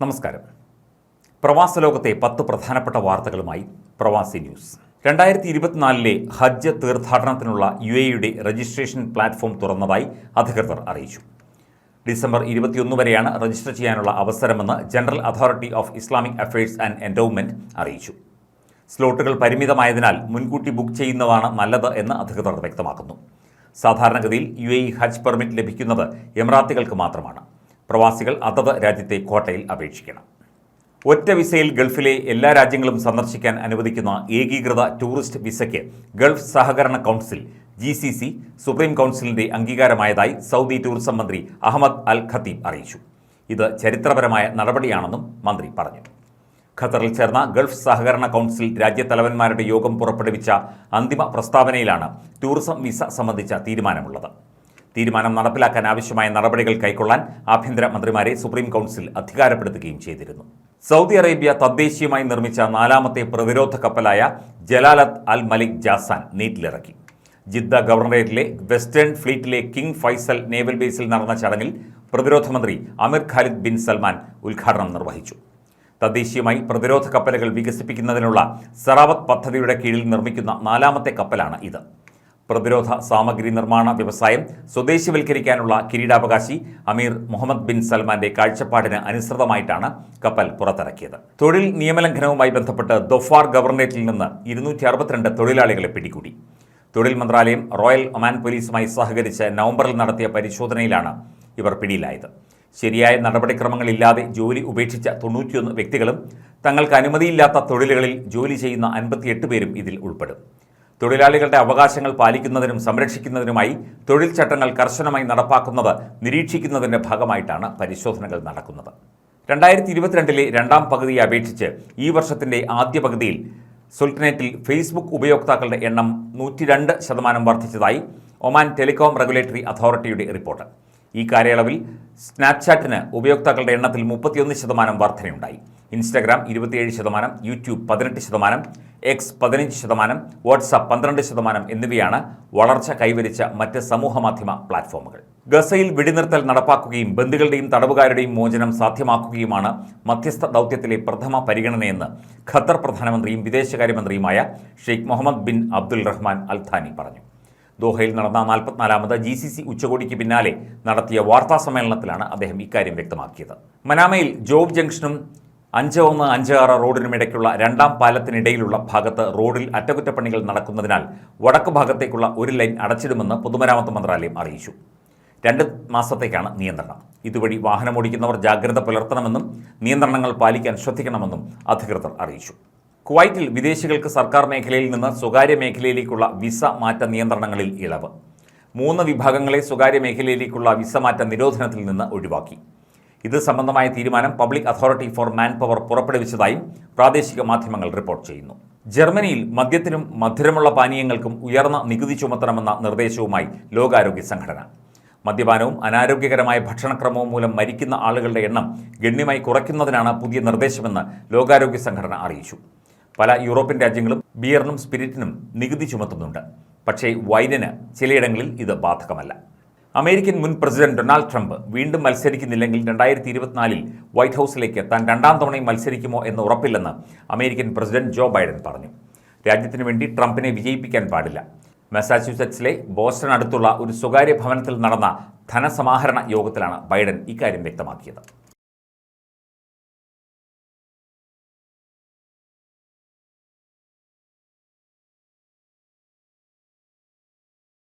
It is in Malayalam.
നമസ്കാരം. പ്രവാസ ലോകത്തെ പത്ത് പ്രധാനപ്പെട്ട വാർത്തകളുമായി പ്രവാസി ന്യൂസ്. രണ്ടായിരത്തി ഇരുപത്തിനാലിലെ ഹജ്ജ് തീർത്ഥാടനത്തിനുള്ള യു എയുടെ രജിസ്ട്രേഷൻ പ്ലാറ്റ്ഫോം തുറന്നതായി അധികൃതർ അറിയിച്ചു. ഡിസംബർ ഇരുപത്തിയൊന്ന് വരെയാണ് രജിസ്റ്റർ ചെയ്യാനുള്ള അവസരമെന്ന് general authority of Islamic affairs and endowment അറിയിച്ചു. സ്ലോട്ടുകൾ പരിമിതമായതിനാൽ മുൻകൂട്ടി ബുക്ക് ചെയ്യുന്നതാണ് നല്ലത് എന്ന് അധികൃതർ വ്യക്തമാക്കുന്നു. സാധാരണഗതിയിൽ യു എ ഹജ്ജ് പെർമിറ്റ് ലഭിക്കുന്നത് എമിറാത്തുകൾക്ക് മാത്രമാണ്. പ്രവാസികൾ അതത് രാജ്യത്തെ കോട്ടയിൽ അപേക്ഷിക്കണം. ഒറ്റ വിസയിൽ ഗൾഫിലെ എല്ലാ രാജ്യങ്ങളും സന്ദർശിക്കാൻ അനുവദിക്കുന്ന ഏകീകൃത ടൂറിസ്റ്റ് വിസയ്ക്ക് ഗൾഫ് സഹകരണ council G C C supreme കൗൺസിലിന്റെ അംഗീകാരമായതായി സൗദി ടൂറിസം മന്ത്രി അഹമ്മദ് അൽ ഖത്തീബ് അറിയിച്ചു. ഇത് ചരിത്രപരമായ നടപടിയാണെന്നും മന്ത്രി പറഞ്ഞു. ഖത്തറിൽ ചേർന്ന ഗൾഫ് സഹകരണ കൗൺസിൽ രാജ്യത്തലവന്മാരുടെ യോഗം പുറപ്പെടുവിച്ച അന്തിമ പ്രസ്താവനയിലാണ് ടൂറിസം വിസ സംബന്ധിച്ച തീരുമാനമുള്ളത്. തീരുമാനം നടപ്പിലാക്കാൻ ആവശ്യമായ നടപടികൾ കൈക്കൊള്ളാൻ ആഭ്യന്തര മന്ത്രിമാരെ സുപ്രീം കൗൺസിൽ അധികാരപ്പെടുത്തുകയും ചെയ്തിരുന്നു. സൗദി അറേബ്യ തദ്ദേശീയമായി നിർമ്മിച്ച നാലാമത്തെ പ്രതിരോധ കപ്പലായ ജലാലത്ത് അൽ മലിക് ജാസാൻ നീറ്റിലിറക്കി. Jeddah ഗവർണറേറ്റിലെ western fleet king Faisal naval ബേസിൽ നടന്ന ചടങ്ങിൽ പ്രതിരോധ മന്ത്രി അമീർ ഖാലിദ് ബിൻ സൽമാൻ ഉദ്ഘാടനം നിർവഹിച്ചു. തദ്ദേശീയമായി പ്രതിരോധ കപ്പലുകൾ വികസിപ്പിക്കുന്നതിനുള്ള സറാവത്ത് പദ്ധതിയുടെ കീഴിൽ നിർമ്മിക്കുന്ന നാലാമത്തെ കപ്പലാണ് ഇത്. പ്രതിരോധ സാമഗ്രി നിർമ്മാണ വ്യവസായം സ്വദേശിവൽക്കരിക്കാനുള്ള കിരീടാവകാശി അമീർ മുഹമ്മദ് ബിൻ സൽമാന്റെ കാഴ്ചപ്പാടിന് അനുസൃതമായിട്ടാണ് കപ്പൽ പുറത്തിറക്കിയത്. തൊഴിൽ നിയമലംഘനവുമായി ബന്ധപ്പെട്ട് ദൊഫാർ ഗവർണറേറ്റിൽ നിന്ന് ഇരുന്നൂറ്റി അറുപത്തിരണ്ട് തൊഴിലാളികളെ പിടികൂടി. തൊഴിൽ മന്ത്രാലയം റോയൽ ഒമാൻ പോലീസുമായി സഹകരിച്ച് നവംബറിൽ നടത്തിയ പരിശോധനയിലാണ് ഇവർ പിടിയിലായത്. ശരിയായ നടപടിക്രമങ്ങളില്ലാതെ ജോലി ഉപേക്ഷിച്ച തൊണ്ണൂറ്റിയൊന്ന് വ്യക്തികളും തങ്ങൾക്ക് അനുമതിയില്ലാത്ത തൊഴിലുകളിൽ ജോലി ചെയ്യുന്ന അൻപത്തിയെട്ട് പേരും ഇതിൽ ഉൾപ്പെടും. തൊഴിലാളികളുടെ അവകാശങ്ങൾ പാലിക്കുന്നതിനും സംരക്ഷിക്കുന്നതിനുമായി തൊഴിൽ ചട്ടങ്ങൾ കർശനമായി നടപ്പാക്കുന്നത് നിരീക്ഷിക്കുന്നതിന്റെ ഭാഗമായിട്ടാണ് പരിശോധനകൾ നടക്കുന്നത്. രണ്ടായിരത്തി ഇരുപത്തിരണ്ടിലെ രണ്ടാം പകുതിയെ അപേക്ഷിച്ച് ഈ വർഷത്തിന്റെ ആദ്യ പകുതിയിൽ സുൽട്ടനേറ്റിൽ ഫേസ്ബുക്ക് ഉപയോക്താക്കളുടെ എണ്ണം നൂറ്റി രണ്ട് ശതമാനം വർദ്ധിച്ചതായി ഒമാൻ ടെലികോം റെഗുലേറ്ററി അതോറിറ്റിയുടെ റിപ്പോർട്ട്. ഈ കാലയളവിൽ സ്നാപ്ചാറ്റിന് ഉപയോക്താക്കളുടെ എണ്ണത്തിൽ മുപ്പത്തിയൊന്ന് ശതമാനം വർധനയുണ്ടായി. ഇൻസ്റ്റാഗ്രാം ഇരുപത്തിയേഴ് ശതമാനം യൂട്യൂബ് പതിനെട്ട് ശതമാനം എക്സ് പതിനഞ്ച് ശതമാനം വാട്സാപ്പ് പന്ത്രണ്ട് ശതമാനം എന്നിവയാണ് വളർച്ച കൈവരിച്ച മറ്റ് സമൂഹമാധ്യമ പ്ലാറ്റ്ഫോമുകൾ. ഗസയിൽ വെടിനിർത്തൽ നടപ്പാക്കുകയും ബന്ധുക്കളുടെയും തടവുകാരുടെയും മോചനം സാധ്യമാക്കുകയുമാണ് മധ്യസ്ഥ ദൗത്യത്തിലെ പ്രഥമ പരിഗണനയെന്ന് ഖത്തർ പ്രധാനമന്ത്രിയും വിദേശകാര്യമന്ത്രിയുമായ Sheikh Mohammed bin Abdul Rahman Al Thani പറഞ്ഞു. ദോഹയിൽ നടന്ന നാൽപ്പത്തിനാലാമത് ജി സി സി ഉച്ചകോടിക്ക് പിന്നാലെ നടത്തിയ വാർത്താ സമ്മേളനത്തിലാണ് അദ്ദേഹം ഇക്കാര്യം വ്യക്തമാക്കിയത്. മനാമയിൽ ജോബ് ജംഗ്ഷനും അഞ്ച് ഒന്ന് അഞ്ച് ആറ് റോഡിനുമിടയ്ക്കുള്ള രണ്ടാം പാലത്തിനിടയിലുള്ള ഭാഗത്ത് റോഡിൽ അറ്റകുറ്റപ്പണികൾ നടക്കുന്നതിനാൽ വടക്ക് ഭാഗത്തേക്കുള്ള ഒരു ലൈൻ അടച്ചിടുമെന്ന് പൊതുമരാമത്ത് മന്ത്രാലയം അറിയിച്ചു. രണ്ട് മാസത്തേക്കാണ് നിയന്ത്രണം. ഇതുവഴി വാഹനമോടിക്കുന്നവർ ജാഗ്രത പുലർത്തണമെന്നും നിയന്ത്രണങ്ങൾ പാലിക്കാൻ ശ്രദ്ധിക്കണമെന്നും അധികൃതർ അറിയിച്ചു. കുവൈറ്റിൽ വിദേശികൾക്ക് സർക്കാർ മേഖലയിൽ നിന്ന് സ്വകാര്യ മേഖലയിലേക്കുള്ള വിസ മാറ്റ നിയന്ത്രണങ്ങളിൽ ഇളവ്. മൂന്ന് വിഭാഗങ്ങളെ സ്വകാര്യ മേഖലയിലേക്കുള്ള വിസ മാറ്റ നിരോധനത്തിൽ നിന്ന് ഒഴിവാക്കി. ഇത് സംബന്ധമായ തീരുമാനം public authority for manpower പുറപ്പെടുവിച്ചതായും പ്രാദേശിക മാധ്യമങ്ങൾ റിപ്പോർട്ട് ചെയ്യുന്നു. ജർമ്മനിയിൽ മദ്യത്തിനും മധുരമുള്ള പാനീയങ്ങൾക്കും ഉയർന്ന നികുതി ചുമത്തണമെന്ന നിർദ്ദേശവുമായി ലോകാരോഗ്യ സംഘടന. മദ്യപാനവും അനാരോഗ്യകരമായ ഭക്ഷണക്രമവും മൂലം മരിക്കുന്ന ആളുകളുടെ എണ്ണം ഗണ്യമായി കുറയ്ക്കുന്നതിനാണ് പുതിയ നിർദ്ദേശമെന്ന് ലോകാരോഗ്യ സംഘടന അറിയിച്ചു. പല യൂറോപ്യൻ രാജ്യങ്ങളും ബിയറിനും സ്പിരിറ്റിനും നികുതി ചുമത്തുന്നുണ്ട്. പക്ഷേ വൈനിന് ചിലയിടങ്ങളിൽ ഇത് ബാധകമല്ല. അമേരിക്കൻ മുൻ പ്രസിഡന്റ് ഡൊണാൾഡ് ട്രംപ് വീണ്ടും മത്സരിക്കുന്നില്ലെങ്കിൽ രണ്ടായിരത്തി ഇരുപത്തിനാലിൽ വൈറ്റ് ഹൗസിലേക്ക് താൻ രണ്ടാം തവണയും മത്സരിക്കുമോ എന്ന് ഉറപ്പില്ലെന്ന് അമേരിക്കൻ പ്രസിഡന്റ് ജോ ബൈഡൻ പറഞ്ഞു. രാജ്യത്തിനു വേണ്ടി ട്രംപിനെ വിജയിപ്പിക്കാൻ പാടില്ല. മസാച്യൂസെറ്റ്സിലെ ബോസ്റ്റൺ അടുത്തുള്ള ഒരു സ്വകാര്യ ഭവനത്തിൽ നടന്ന ധനസമാഹരണ യോഗത്തിലാണ് ബൈഡൻ ഇക്കാര്യം വ്യക്തമാക്കിയത്.